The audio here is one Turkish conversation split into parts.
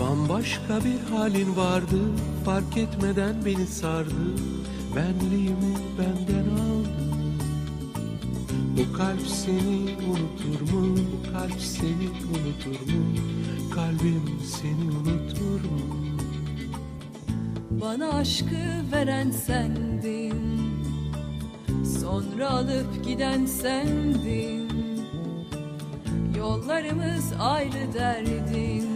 Bambaşka bir halin vardı Fark etmeden beni sardı Benliğimi benden aldı Bu kalp seni unutur mu? Bu kalp seni unutur mu? Kalbim seni unutur mu? Bana aşkı veren sendin Sonra alıp giden sendin Yollarımız ayrı derdin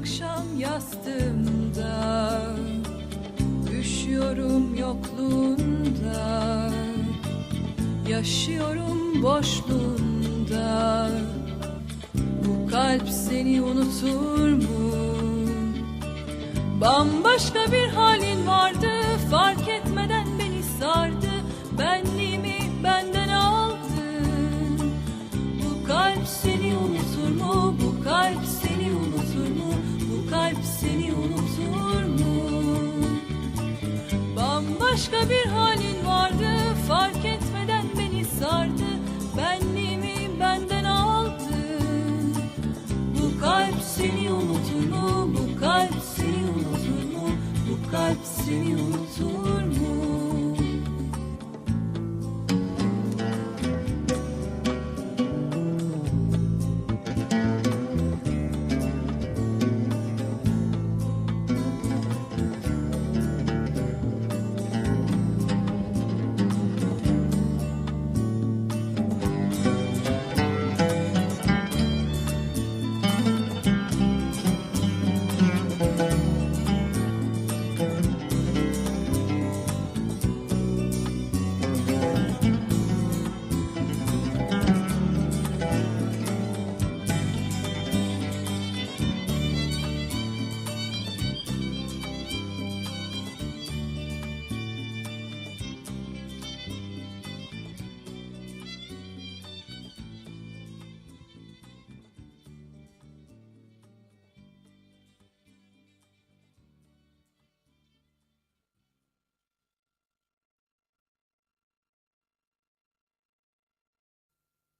akşam yastığımda. Üşüyorum yokluğunda. Yaşıyorum boşluğunda. Bu kalp seni unutur mu? Bambaşka bir halin vardı Fark etmeden unutur mu? Bambaşka bir halin vardı